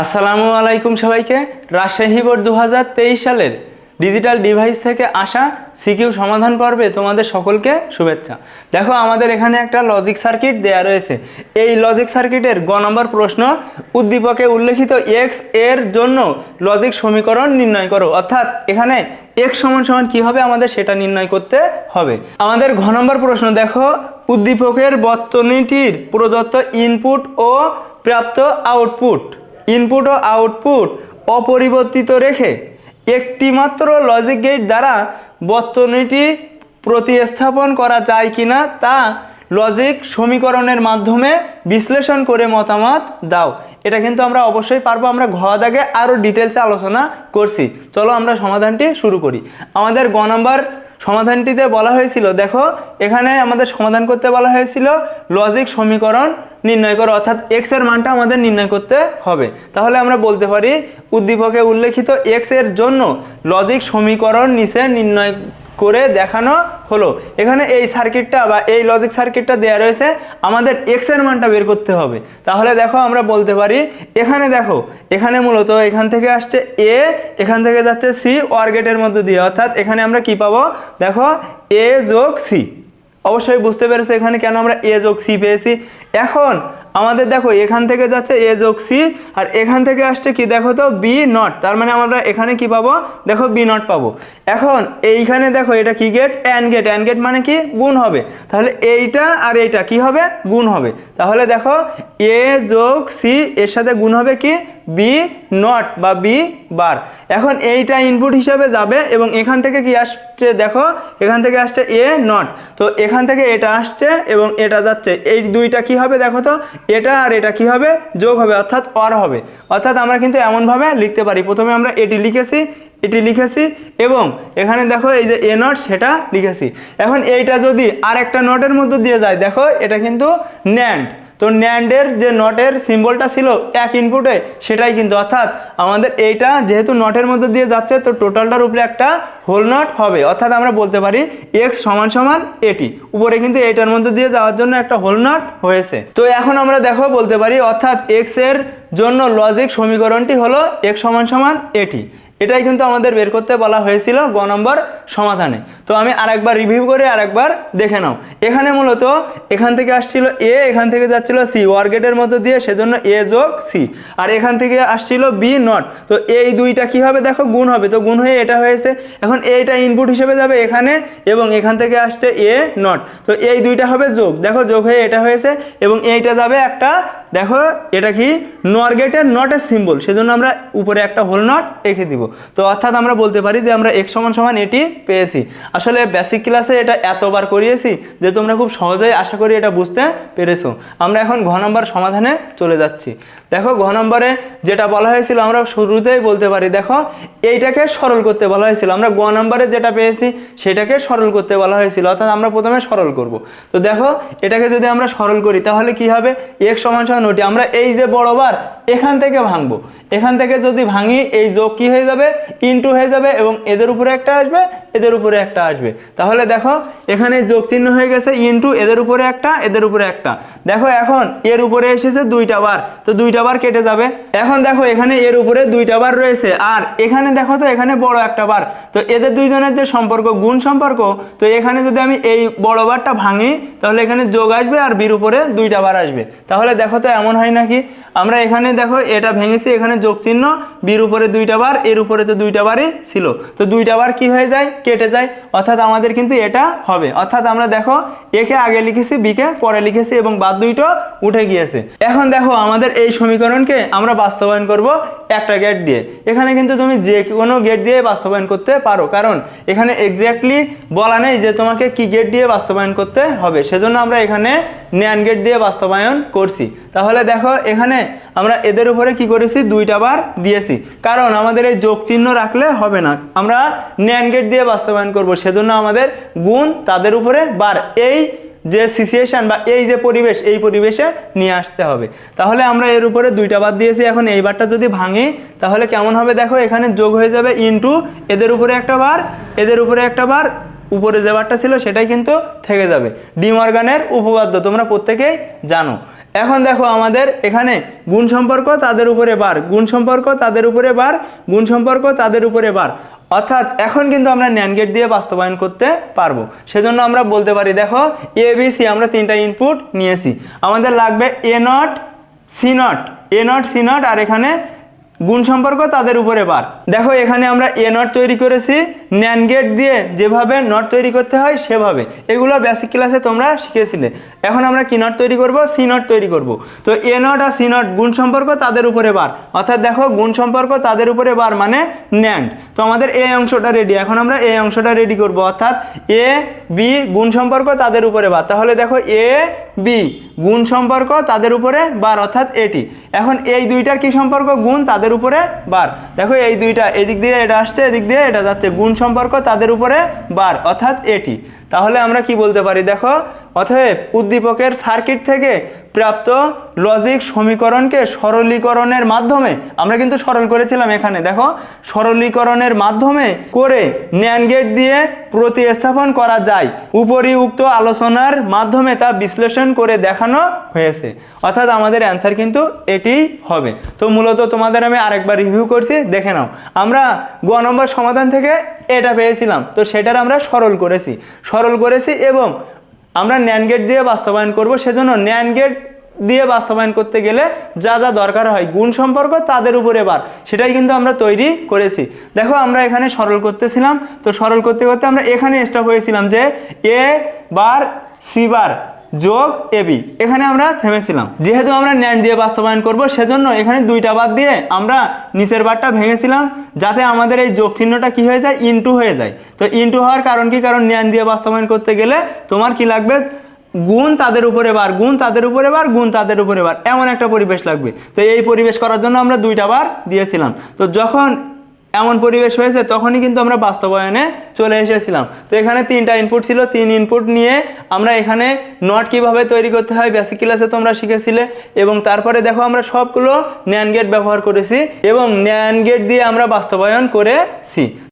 আসসালামু আলাইকুম সবাইকে। রাজশাহী বোর্ড দু হাজার তেইশ সালের ডিজিটাল ডিভাইস থেকে আসা সিকিউ সমাধান পর্বে তোমাদের সকলকে শুভেচ্ছা। দেখো, আমাদের এখানে একটা লজিক সার্কিট দেয়া রয়েছে। এই লজিক সার্কিটের গ নম্বর প্রশ্ন, উদ্দীপকে উল্লেখিত এক্সের জন্য লজিক সমীকরণ নির্ণয় করো। অর্থাৎ এখানে এক্স সমান সমান কী হবে? আমাদের সেটা নির্ণয় করতে হবে। আমাদের ঘ নম্বর প্রশ্ন, দেখো, উদ্দীপকের বর্তনীটির প্রদত্ত ইনপুট ও প্রাপ্ত আউটপুট ইনপুট ও আউটপুট অপরিবর্তিত রেখে একটিমাত্র লজিক গেট দ্বারা বর্তনীটি প্রতিস্থাপন করা যায় কিনা তা লজিক সমীকরণের মাধ্যমে বিশ্লেষণ করে মতামত দাও। এটা কিন্তু আমরা অবশ্যই পারব। আমরা ঘ দাগে আরও ডিটেলসে আলোচনা করছি। চলো আমরা সমাধানটি শুরু করি। আমাদের গ নম্বর সমাধানটিতে বলা হয়েছিল, দেখো, এখানে আমাদের সমাধান করতে বলা হয়েছিল লজিক সমীকরণ নির্ণয় করো, অর্থাৎ এক্সের মানটা আমাদের নির্ণয় করতে হবে। তাহলে আমরা বলতে পারি, উদ্দীপকে উল্লেখিত এক্সের জন্য লজিক সমীকরণ নিচে নির্ণয় করে দেখানো হলো। এখানে এই সার্কিটটা বা এই লজিক সার্কিটটা দেয়া রয়েছে, আমাদের এক্সের মানটা বের করতে হবে। তাহলে দেখো, আমরা বলতে পারি, এখানে দেখো, এখানে মূলত এখান থেকে আসছে এ এখান থেকে যাচ্ছে সি ওয়ার গেটের মধ্যে দিয়ে। অর্থাৎ এখানে আমরা কি পাবো? দেখো এ যোগ সি অবশ্যই বুঝতে পেরেছে এখানে কেন আমরা এ যোগ সি পেয়েছি। এখন আমাদের দেখো এখান থেকে যাচ্ছে এ যোগ সি, আর এখান থেকে আসছে কি দেখো তো? B not. তার মানে আমরা এখানে কি পাবো? দেখো বি নট পাবো। এখন এইখানে দেখো এটা কি gate? And gate. And gate মানে কি? গুণ হবে। তাহলে এইটা আর এইটা কি হবে? গুণ হবে। তাহলে দেখো এ যোগ সি এর সাথে গুণ হবে কি? বি নট বা বি বার এখন এইটা ইনপুট হিসাবে যাবে এবং এখান থেকে কি আসছে দেখো, এখান থেকে আসছে এ নট তো এখান থেকে এটা আসছে এবং এটা যাচ্ছে। এই দুইটা কি হবে দেখো তো? এটা আর এটা কি হবে? যোগ হবে, অর্থাৎ অর হবে। অর্থাৎ আমরা কিন্তু এমনভাবে লিখতে পারি। প্রথমে আমরা এটি লিখেছি এটি লিখেছি এবং এখানে দেখো এই যে এ নট সেটা লিখেছি। এখন এইটা যদি আর একটা নটের মধ্যে দিয়ে যায়, দেখো এটা কিন্তু ন্যান্ড তো ন্যান্ডের যে নটের সিম্বলটা ছিল এক ইনপুটে সেটাই কিন্তু, অর্থাৎ আমাদের এইটা যেহেতু নটের মধ্যে দিয়ে যাচ্ছে, তো টোটালটার উপরে একটা হোল নট হবে। অর্থাৎ আমরা বলতে পারি এক্স সমান সমান এটি উপরে কিন্তু এইটার মধ্যে দিয়ে যাওয়ার জন্য একটা হোল নট হয়েছে। তো এখন আমরা দেখো, বলতে পারি, অর্থাৎ এক্সের জন্য লজিক সমীকরণটি হলো এক্স সমান সমান এটি এটাই কিন্তু আমাদের বের করতে বলা হয়েছিল গ নম্বর সমাধানে। তো আমি আরেকবার রিভিউ করে আরেকবার দেখে নাও। এখানে মূলত এখান থেকে আসছিল এ এখান থেকে যাচ্ছিল সি ওয়ার্গেটের মধ্যে দিয়ে সেজন্য এ যোগ সি আর এখান থেকে আসছিল বি নট তো এই দুইটা কি হবে দেখো? গুণ হবে। তো গুণ হয়ে এটা হয়েছে। এখন এইটা ইনপুট হিসেবে যাবে এখানে এবং এখান থেকে আসছে এ নট তো এই দুইটা হবে যোগ। দেখো যোগ হয়ে এটা হয়েছে এবং এইটা যাবে একটা দেখো, এটা কি? নর গেটের নটের সিম্বল সেজন্য আমরা উপরে একটা হোল নট রেখে দিব। তো অর্থাৎ আমরা বলতে পারি যে আমরা এক সমান সমান এটি পেয়েছি। আসলে বেসিক ক্লাসে এটা এতবার করিয়েছি যে তোমরা খুব সহজেই আশা করি এটা বুঝতে পেরেছ। আমরা এখন ঘ নম্বর সমাধানে চলে যাচ্ছি। দেখো, ঘ নম্বরে যেটা বলা হয়েছিল, আমরা শুরুতেই বলতে পারি, দেখো, এইটাকে সরল করতে বলা হয়েছিল। আমরা গ নম্বরে যেটা পেয়েছি, সেটাকে সরল করতে বলা হয়েছিল। অর্থাৎ আমরা প্রথমে সরল করব। তো দেখো, এটাকে যদি আমরা সরল করি, তাহলে কি হবে? এক সমান সমান ওটি আমরা এই যে বড়বার এখান থেকে ভাঙবো। এখান থেকে যদি ভাঙি, এই যোগ কি হয়ে যাবে? ইনটু হয়ে যাবে এবং এদের উপরে একটা আসবে এদের উপরে একটা আসবে। তাহলে দেখো, এখানে যোগ চিহ্ন হয়ে গেছে ইনটু এদের উপরে একটা, এদের উপরে একটা। দেখো এখন, এর উপরে এসেছে দুইটা বার। তো দুইটা বার কেটে যাবে। এখন দেখো, এখানে এর উপরে দুইটা বার রয়েছে। আর এখানে দেখো তো, এখানে বড় একটা বার। তো এদের দুইজনের যে সম্পর্ক, গুণ সম্পর্ক, তো এখানে যদি আমি এই বড় বারটা ভাঙি, তাহলে এখানে যোগ আসবে আর বীর উপরে দুইটা বার আসবে। তাহলে দেখো তো, এমন হয় নাকি? আমরা এখানে দেখো, এটা ভেঙেছি, এখানে যোগ চিহ্ন বির উপরে দুইটা বার, এর উপরে তো দুইটা বারই ছিল। তো দুইটা বার কি হয়ে যায়? কেটে যায়, অর্থাৎ আমাদের কিন্তু এটা হবে। অর্থাৎ আমরা দেখো একে আগে লিখেছি বিকে পরে লিখেছি এবং বাদ দুইটো উঠে গিয়েছে। এখন দেখো, আমাদের এই সমীকরণকে আমরা বাস্তবায়ন করব একটা গেট দিয়ে। এখানে কিন্তু তুমি যে কোনো গেট দিয়ে বাস্তবায়ন করতে পারো। কারণ এখানে এক্স্যাক্টলি বলা নেই যে তোমাকে কি গেট দিয়ে বাস্তবায়ন করতে হবে। সেজন্য আমরা এখানে ন্যান গেট দিয়ে বাস্তবায়ন করছি। তাহলে দেখো, এখানে আমরা এদের উপরে কি করেছি? দুইটা বার দিয়েছি। কারণ আমাদের এই যোগ চিহ্ন রাখলে হবে না। আমরা ন্যান গেট দিয়ে বাস্তবায়ন করব, সেজন্য আমাদের গুণ তাদের উপরে বার, এই যে সিচুয়েশন বা এই যে পরিবেশ, এই পরিবেশে নিয়ে আসতে হবে। তাহলে আমরা এর উপরে দুইটা বাদ দিয়েছি, এখন এই বারটা যদি ভাঙি, তাহলে কেমন হবে? দেখো, এখানে যোগ হয়ে যাবে ইনটু এদের উপরে একটা বার, এদের উপরে একটা বার, উপরে যে বারটা ছিল সেটাই কিন্তু থেকে যাবে। ডিমর্গানের উপপাদ্য, তোমরা প্রত্যেকেই জানো। এখন দেখো, আমাদের এখানে গুণ সম্পর্ক তাদের উপরে বার, গুণ সম্পর্ক তাদের উপরে বার, গুণ সম্পর্ক তাদের উপরে বার। অর্থাৎ এখন কিন্তু আমরা ন্যান গেট দিয়ে বাস্তবায়ন করতে পারব। সেজন্য আমরা বলতে পারি, দেখো এ বি সি আমরা তিনটা ইনপুট নিয়েছি। আমাদের লাগবে A not C not A not C not আর এখানে গুণ সম্পর্ক তাদের উপরে বার। দেখো, এখানে আমরা এ নট তৈরি করেছি। ন্যান গেট দিয়ে যেভাবে নট তৈরি করতে হয়, সেভাবে। এগুলো বেসিক ক্লাসে তোমরা শিখেছিলে। এখন আমরা কি নট তৈরি করব? সি নট তৈরি করব। তো এ নট আর সি নট গুণ সম্পর্ক তাদের উপরে বার। অর্থাৎ দেখো, গুণ সম্পর্ক তাদের উপরে বার মানে ন্যান্ড তো আমাদের এই অংশটা রেডি এখন আমরা এই অংশটা রেডি করব। অর্থাৎ এ বি গুণ সম্পর্ক তাদের উপরে বার। তাহলে দেখো এ বি গুণ সম্পর্ক তাদের উপরে বার, অর্থাৎ এটি এখন এই দুইটার কি সম্পর্ক? গুণ তাদের উপরে বার। দেখো, এই দুইটা, এদিক দিয়ে এটা আসছে, এদিক দিয়ে এটা যাচ্ছে। গুণ সম্পর্ক তাদের উপরে বার, অর্থাৎ এটি। তাহলে আমরা কি বলতে পারি? দেখো, অতএব উদ্দীপকের সার্কিট থেকে প্রাপ্ত লজিক সমীকরণকে সরলীকরণের মাধ্যমে, আমরা কিন্তু সরল করেছিলাম এখানে, দেখো, সরলীকরণের মাধ্যমে করে ন্যান গেট দিয়ে প্রতিস্থাপন করা যায়। উপরিউক্ত আলোচনার মাধ্যমে তা বিশ্লেষণ করে দেখানো হয়েছে। অর্থাৎ আমাদের অ্যান্সার কিন্তু এটিই হবে। তো মূলত তোমাদের আমি আরেকবার রিভিউ করছি, দেখে নাও। আমরা গ নম্বর সমাধান থেকে এটা পেয়েছিলাম, তো সেটার আমরা সরল করেছি। সরল করেছি এবং আমরা ন্যান গেট দিয়ে বাস্তবায়ন করব, সেজন্য ন্যান গেট দিয়ে বাস্তবায়ন করতে গেলে যা যা দরকার হয়, গুণ সম্পর্ক তাদের উপরে বার। সেটাই কিন্তু আমরা তৈরি করেছি। দেখো আমরা এখানে সরল করতেছিলাম, তো সরল করতে করতে আমরা এখানে স্টপ হয়েছিলাম যে এ বার সি বার। যোগ এবি এখানে আমরা থেমেছিলাম। যেহেতু আমরা ন্যান দিয়ে বাস্তবায়ন করব, সেজন্য এখানে দুইটা বাদ দিয়ে আমরা নিচের বারটা ভেঙেছিলাম, যাতে আমাদের এই যোগ চিহ্নটা কি হয়ে যায়? ইনটু হয়ে যায়। তো ইনটু হওয়ার কারণ কি? কারণ ন্যান দিয়ে বাস্তবায়ন করতে গেলে তোমার কি লাগবে? গুণ তাদের উপরে বার, গুণ তাদের উপরে বার, গুণ তাদের উপরে বার। এমন একটা পরিবেশ লাগবে। তো এই পরিবেশ করার জন্য আমরা দুইটা বার দিয়েছিলাম। তো যখন এমন পরিবেশ হয়েছে, তখনই কিন্তু আমরা বাস্তবায়নে চলে এসেছিলাম। তো এখানে তিনটা ইনপুট ছিল, তিন ইনপুট নিয়ে আমরা এখানে নট কীভাবে তৈরি করতে হয় বেসিক ক্লাসে তোমরা শিখেছিলে, এবং তারপরে দেখো আমরা সবগুলো ন্যান গেট ব্যবহার করেছি, এবং ন্যান গেট দিয়ে আমরা বাস্তবায়ন করেছি।